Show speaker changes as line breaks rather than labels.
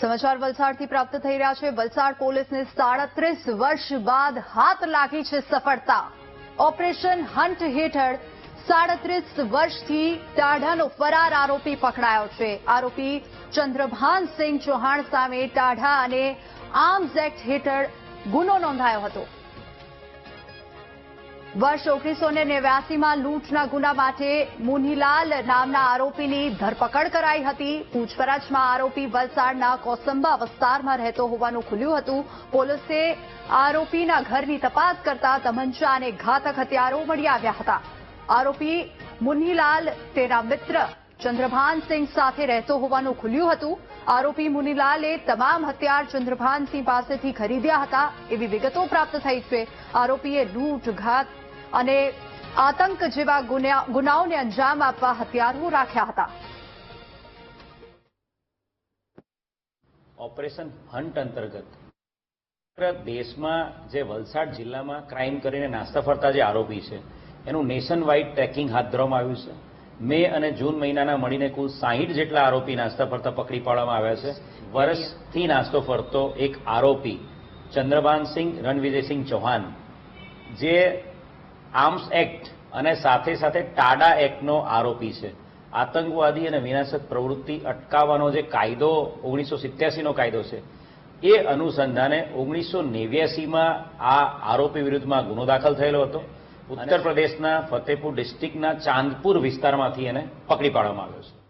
સમાચાર વલસાડથી પ્રાપ્ત થઈ રહ્યા છે. વલસાડ પોલીસને સાડત્રીસ વર્ષ બાદ હાથ લાગી છે સફળતા. ઓપરેશન હન્ટ હેઠળ સાડત્રીસ વર્ષથી ટાઢાનો ફરાર આરોપી પકડાયો છે. આરોપી ચંદ્રભાન સિંહ ચૌહાણ સામે ટાઢા અને આર્મ્સ એક્ટ હેઠળ ગુનો નોંધાયો હતો. વર્ષ ઓગણીસો ને નેવ્યાસીમાં લૂંટના ગુના માટે મુનીલાલ નામના આરોપીની ધરપકડ કરાઈ હતી. પૂછપરછમાં આરોપી વલસાડના કોસંબા વિસ્તારમાં રહેતો હોવાનું ખુલ્યું હતું. પોલીસે આરોપીના ઘરની તપાસ કરતા તમંચા અને ઘાતક હથિયારો મળી આવ્યા હતા. આરોપી મુનીલાલ તેના મિત્ર ચંદ્રભાનસિંહ સાથે રહેતો હોવાનું ખુલ્યું હતું. આરોપી મુનીલાલે તમામ હથિયાર ચંદ્રભાનસિંહ પાસેથી ખરીદ્યા હતા. એવી વિગતો પ્રાપ્ત થઈ છે. આરોપીએ લૂંટ ઘાત અને આતંક જેવા ગુનાઓને અંજામ આપવા હથિયારો રાખ્યા હતા.
ઓપરેશન હન્ટ અંતર્ગત. દેશમાં જે વલસાડ જિલ્લામાં ક્રાઇમ કરીને નાસ્તા ફરતા જે આરોપી છે, એનું નેશન વાઇડ ટ્રેકિંગ હાથ ધરવામાં આવ્યું છે. મે અને જૂન મહિનાના મળીને કુલ સાહીઠ જેટલા આરોપી નાસ્તા ફરતા પકડી પાડવામાં આવ્યા છે. વર્ષથી નાસ્તો ફરતો એક આરોપી ચંદ્રભાનસિંહ રણવિજયસિંહ ચૌહાણ, જે આર્મ્સ એક્ટ અને સાથે સાથે ટાડા એક્ટનો આરોપી છે. આતંકવાદી અને વિનાશક પ્રવૃત્તિ અટકાવવાનો જે કાયદો ઓગણીસો સિત્યાસીનો કાયદો છે એ અનુસંધાને ઓગણીસો નેવ્યાસીમાં આ આરોપી વિરુદ્ધમાં ગુનો દાખલ થયેલો હતો. ઉત્તર પ્રદેશના ફતેપુર ડિસ્ટ્રિક્ટના ચાંદપુર વિસ્તારમાંથી એને પકડી પાડવામાં આવ્યો છે.